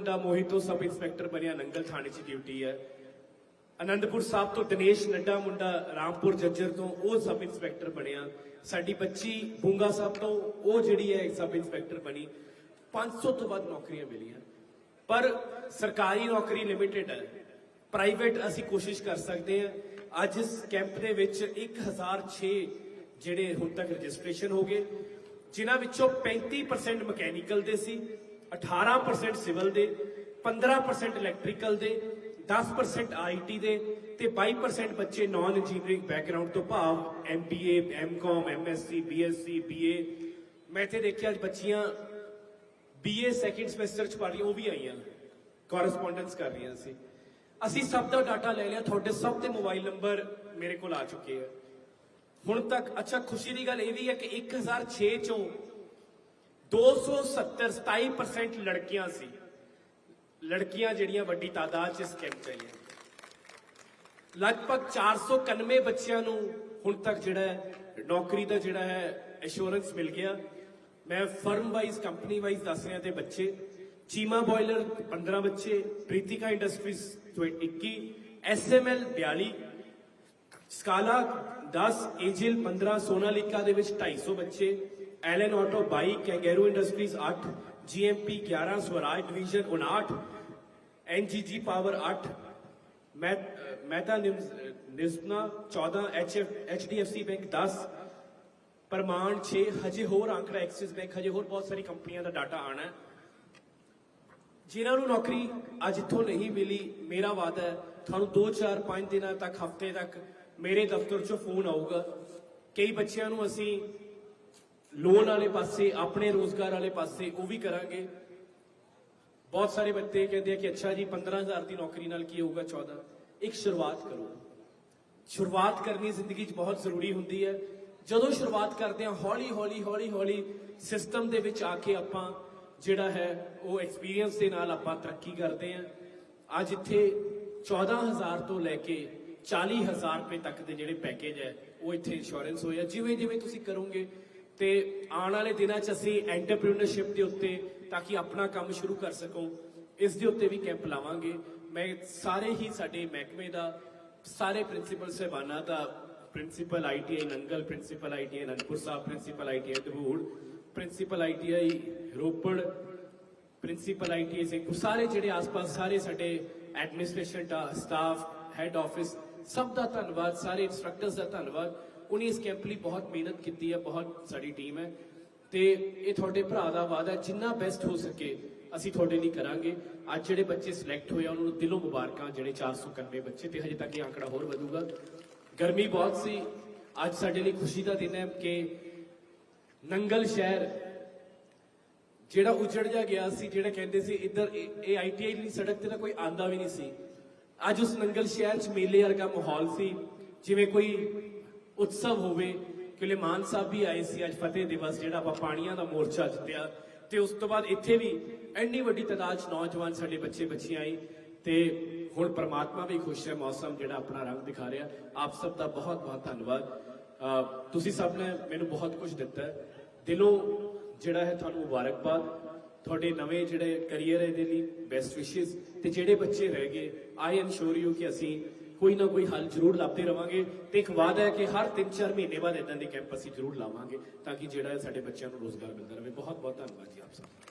ਮੁੰਡਾ ਮੋਹਿਤ ਤੋਂ sub inspector ਬਣਿਆ, ਨੰਗਲ ਥਾਣੇ 'ਚ ਡਿਊਟੀ ਹੈ। ਅਨੰਦਪੁਰ ਸਾਹਿਬ ਤੋਂ ਦਿਨੇਸ਼ ਨੱਡਾ ਮੁੰਡਾ ਰਾਮਪੁਰ ਜੱਜਰ ਤੋਂ, ਉਹ ਸਬ ਇੰਸਪੈਕਟਰ ਬਣਿਆ। ਸਾਡੀ ਬੱਚੀ ਬੁੰਗਾ ਸਾਹਿਬ ਤੋਂ, ਉਹ ਜਿਹੜੀ ਹੈ ਸਬ ਇੰਸਪੈਕਟਰ ਬਣੀ। 500 ਤੋਂ ਵੱਧ ਨੌਕਰੀਆਂ ਮਿਲੀਆਂ। ਪਰ ਸਰਕਾਰੀ ਨੌਕਰੀ ਲਿਮਿਟਿਡ ਹੈ। ਪ੍ਰਾਈਵੇਟ ਅਸੀਂ ਕੋਸ਼ਿਸ਼ ਕਰ ਸਕਦੇ ਹਾਂ। ਅੱਜ ਇਸ ਕੈਂਪ ਦੇ ਵਿੱਚ 1006 ਜਿਹੜੇ ਹੁਣ ਤੱਕ ਰਜਿਸਟ੍ਰੇਸ਼ਨ ਹੋ ਗਏ, ਜਿਨ੍ਹਾਂ ਵਿੱਚੋਂ 35% ਮਕੈਨੀਕਲ ਦੇ ਸੀ। 18% ਸਿਵਲ ਦੇ 15% ਇਲੈਕਟ੍ਰੀਕਲ ਦੇ 10% ਆਈਟੀ ਦੇ ਤੇ 22% ਬੱਚੇ ਨਾਨ ਇੰਜੀਨੀਅਰਿੰਗ ਬੈਕਗ੍ਰਾਉਂਡ ਤੋਂ ਭਾਵ MBA MCom MSc BSc BA ਮੈਂ ਇੱਥੇ ਦੇਖਿਆ ਅੱਜ ਬੱਚੀਆਂ ਬੀਏ ਸੈਕਿੰਡ ਸਮੈਸਟਰ ਚ ਪੜ੍ਹ ਰਹੀਆਂ, ਉਹ ਵੀ ਆਈਆਂ ਕੋਰਸਪੋਂਡੈਂਸ ਕਰ ਰਹੀਆਂ ਸੀ। ਅਸੀਂ ਸਭ ਦਾ ਡਾਟਾ ਲੈ ਲਿਆ, ਤੁਹਾਡੇ ਸਭ ਦੇ ਮੋਬਾਈਲ ਨੰਬਰ ਮੇਰੇ ਕੋਲ ਆ ਚੁੱਕੇ ਆ। ਹੁਣ ਤੱਕ, ਅੱਛਾ, ਖੁਸ਼ੀ ਦੀ ਗੱਲ ਇਹ ਵੀ ਹੈ ਕਿ 1006 ਚੋਂ 270 27% ਲੜਕੀਆਂ ਸੀ। ਲੜਕੀਆਂ ਜਿਹੜੀਆਂ ਵੱਡੀ ਤਾਦਾਦ 'ਚ ਇਸ ਕੈਂਪ 'ਚ ਆਈਆਂ। ਲਗਭਗ 491 ਬੱਚਿਆਂ ਨੂੰ ਹੁਣ ਤੱਕ ਜਿਹੜਾ ਨੌਕਰੀ ਦਾ ਜਿਹੜਾ ਹੈ ਐਸ਼ੋਰੈਂਸ ਮਿਲ ਗਿਆ। ਮੈਂ ਫਰਮ ਵਾਈਜ਼ ਕੰਪਨੀ ਵਾਈਜ਼ ਦੱਸ ਰਿਹਾ ਤੇ ਬੱਚੇ, ਚੀਮਾ ਬਾਇਲਰ 15 ਬੱਚੇ, ਪ੍ਰੀਤਿਕਾ ਇੰਡਸਟਰੀਜ਼ 21 ਐਸਐਮਐਲ 42 ਸਕਾਲਾ 10 ਏਜਲ 15 ਸੋਨਾਲਿਕਾ ਦੇ ਵਿੱਚ 250 ਬੱਚੇ Allen auto 22 kangaroo industries 8 GMP 11 Swaraj division 59 NGG power 8 ਮੈਂ ਮਹਿਤਾ ਨਿਜ਼ਨਾ 14 ਐਚਐਫ ਐਚਡੀਐਫਸੀ ਬੈਂਕ 10 ਪ੍ਰਮਾਣ 6 ਹਜੇ ਹੋਰ ਆਂਕੜਾ ਐਕਸਿਸ ਬੈਂਕ ਹਜੇ ਹੋਰ ਬਹੁਤ ਸਾਰੀ ਕੰਪਨੀਆਂ ਦਾ ਡਾਟਾ ਆਣਾ ਹੈ। ਜਿਨ੍ਹਾਂ ਨੂੰ ਨੌਕਰੀ ਅੱਜ ਇੱਥੋਂ ਨਹੀਂ ਮਿਲੀ, ਮੇਰਾ ਵਾਅਦਾ ਹੈ, ਤੁਹਾਨੂੰ 2 4 5 ਦਿਨਾਂ ਤੱਕ, ਹਫ਼ਤੇ ਤੱਕ ਮੇਰੇ ਦਫ਼ਤਰ 'ਚੋਂ ਫੋਨ ਆਊਗਾ। ਕਈ ਬੱਚਿਆਂ ਨੂੰ ਅਸੀਂ ਲੋਨ ਵਾਲੇ ਪਾਸੇ, ਆਪਣੇ ਰੋਜ਼ਗਾਰ ਵਾਲੇ ਪਾਸੇ ਉਹ ਵੀ ਕਰਾਂਗੇ। ਬਹੁਤ ਸਾਰੇ ਬੱਚੇ ਕਹਿੰਦੇ ਆ ਕਿ ਅੱਛਾ ਜੀ 15000 ਦੀ ਨੌਕਰੀ ਨਾਲ ਕੀ ਹੋਊਗਾ 14 ਇੱਕ ਸ਼ੁਰੂਆਤ ਕਰੋ। ਸ਼ੁਰੂਆਤ ਕਰਨੀ ਜ਼ਿੰਦਗੀ 'ਚ ਬਹੁਤ ਜ਼ਰੂਰੀ ਹੁੰਦੀ ਹੈ। ਜਦੋਂ ਸ਼ੁਰੂਆਤ ਕਰਦੇ ਹਾਂ, ਹੌਲੀ ਹੌਲੀ ਹੌਲੀ ਹੌਲੀ ਸਿਸਟਮ ਦੇ ਵਿੱਚ ਆ ਕੇ ਆਪਾਂ ਜਿਹੜਾ ਹੈ, ਉਹ ਐਕਸਪੀਰੀਅੰਸ ਦੇ ਨਾਲ ਆਪਾਂ ਤਰੱਕੀ ਕਰਦੇ ਹਾਂ। ਅੱਜ ਇੱਥੇ 14000 ਤੋਂ ਲੈ ਕੇ 40000 ਰੁਪਏ ਤੱਕ ਦੇ ਜਿਹੜੇ ਪੈਕੇਜ ਹੈ, ਉਹ ਇੱਥੇ ਇੰਸ਼ੋਰੈਂਸ ਹੋਇਆ ਜਿਵੇਂ ਜਿਵੇਂ ਤੁਸੀਂ ਕਰੋਗੇ ਤੇ ਆਉਣ ਵਾਲੇ ਦਿਨਾਂ 'ਚ ਅਸੀਂ ਐਂਟਰਪ੍ਰੀਨਰਸ਼ਿਪ ਦੇ ਉੱਤੇ ਤਾਂ ਕਿ ਆਪਣਾ ਕੰਮ ਸ਼ੁਰੂ ਕਰ ਸਕੋ, ਇਸ ਦੇ ਉੱਤੇ ਵੀ ਕੈਂਪ ਲਾਵਾਂਗੇ। ਮੈਂ ਸਾਰੇ ਹੀ ਸਾਡੇ ਮਹਿਕਮੇ ਦਾ, ਸਾਰੇ ਪ੍ਰਿੰਸੀਪਲ ਸਹਿਬਾਨਾਂ ਦਾ principal ITI Nangal principal ITI Anandpur Sahib principal ITI Dabur principal ITI Ropar principal ITI Singh ਸਾਰੇ ਜਿਹੜੇ ਆਸ-ਪਾਸ, ਸਾਰੇ ਸਾਡੇ ਐਡਮਿਨਿਸਟ੍ਰੇਸ਼ਨ ਦਾ ਸਟਾਫ ਹੈੱਡ ਆਫਿਸ ਸਭ ਦਾ ਧੰਨਵਾਦ, ਸਾਰੇ ਇੰਸਟ੍ਰਕਟਰਸ ਦਾ ਧੰਨਵਾਦ। ਉਹਨੇ ਇਸ ਕੈਂਪ ਲਈ ਬਹੁਤ ਮਿਹਨਤ ਕੀਤੀ ਹੈ, ਬਹੁਤ ਸਾਡੀ ਟੀਮ ਹੈ। ਤੇ ਇਹ ਤੁਹਾਡੇ ਭਰਾ ਦਾ ਵਾਅਦਾ ਜਿੰਨਾ ਬੈਸਟ ਹੋ ਸਕੇ ਅਸੀਂ ਤੁਹਾਡੇ ਲਈ ਕਰਾਂਗੇ। ਅੱਜ ਜਿਹੜੇ ਬੱਚੇ ਸਿਲੈਕਟ ਹੋਏ ਆ, ਉਹਨਾਂ ਨੂੰ ਦਿਲੋਂ ਮੁਬਾਰਕਾਂ, ਜਿਹੜੇ 491 ਬੱਚੇ ਤੇ ਹਜੇ ਤੱਕ ਇਹ ਆંકੜਾ ਹੋਰ ਵਧੂਗਾ। ਗਰਮੀ ਬਹੁਤ ਸੀ। ਅੱਜ ਸਾਡੇ ਲਈ ਖੁਸ਼ੀ ਦਾ ਦਿਨ ਹੈ ਕਿ ਨੰਗਲ ਸ਼ਹਿਰ ਜਿਹੜਾ ਉਜੜ ਜਾ ਗਿਆ ਸੀ, ਜਿਹੜਾ ਕਹਿੰਦੇ ਸੀ ਇੱਧਰ ਇਹ- ਇਹ ਆਈਟੀਆਈ ਦੀ ਸੜਕ ਤੇ ਤਾਂ ਕੋਈ ਆਂਦਾ ਵੀ ਨਹੀਂ ਸੀ। ਅੱਜ ਉਸ ਨੰਗਲ ਸ਼ਹਿਰ 'ਚ ਮੇਲੇ ਵਰਗਾ ਮਾਹੌਲ ਸੀ। ਜਿਵੇਂ ਕੋਈ ਉਤਸਵ ਹੋਵੇ ਕਿਲੇ ਮਾਨ ਸਾਹਿਬ ਵੀ ਆਏ ਸੀ ਅੱਜ ਫਤਿਹ ਦਿਵਸ, ਜਿਹੜਾ ਆਪਾਂ ਪਾਣੀਆਂ ਦਾ ਮੋਰਚਾ ਜਿੱਤਿਆ। ਤੇ ਉਸ ਤੋਂ ਬਾਅਦ ਇੱਥੇ ਵੀ ਐਨੀ ਵੱਡੀ ਤਾਦਾਦ 'ਚ ਨੌਜਵਾਨ ਸਾਡੇ ਬੱਚੇ, ਬੱਚੀਆਂ ਆਈ ਤੇ ਹੁਣ ਪ੍ਰਮਾਤਮਾ ਵੀ ਖੁਸ਼ ਹੈ, ਮੌਸਮ ਜਿਹੜਾ ਆਪਣਾ ਰੰਗ ਦਿਖਾ ਰਿਹਾ। ਆਪ ਸਭ ਦਾ ਬਹੁਤ ਬਹੁਤ ਧੰਨਵਾਦ ਤੁਸੀਂ ਸਭ ਨੇ ਮੈਨੂੰ ਬਹੁਤ ਕੁਝ ਦਿੱਤਾ। ਹੈ ਦਿਲੋਂ ਜਿਹੜਾ ਹੈ ਤੁਹਾਨੂੰ ਮੁਬਾਰਕਬਾਦ। ਤੁਹਾਡੇ ਨਵੇਂ ਜਿਹੜੇ ਕੈਰੀਅਰ ਹੈ ਦੇ ਲਈ ਬੈਸਟ ਵਿਸ਼ੇਸ ਤੇ ਜਿਹੜੇ ਬੱਚੇ ਰਹਿ ਗਏ ਆਈ ਐਮ ਇਨਸ਼ੋਰ ਯੂ ਕਿ ਅਸੀਂ ਕੋਈ ਨਾ ਕੋਈ ਹੱਲ ਜ਼ਰੂਰ ਲੱਭਦੇ ਰਵਾਂਗੇ ਤੇ ਇੱਕ ਵਾਅਦਾ ਹੈ ਕਿ ਹਰ 3-4 ਮਹੀਨੇ ਬਾਅਦ ਇਦਾਂ ਦੇ ਕੈਂਪ ਅਸੀਂ ਜ਼ਰੂਰ ਲਾਵਾਂਗੇ ਤਾਂ ਕਿ ਜਿਹੜਾ ਹੈ ਸਾਡੇ ਬੱਚਿਆਂ ਨੂੰ ਰੋਜ਼ਗਾਰ ਮਿਲਦਾ ਰਹੇ। ਬਹੁਤ ਬਹੁਤ ਧੰਨਵਾਦ ਜੀ ਆਪ ਸਭ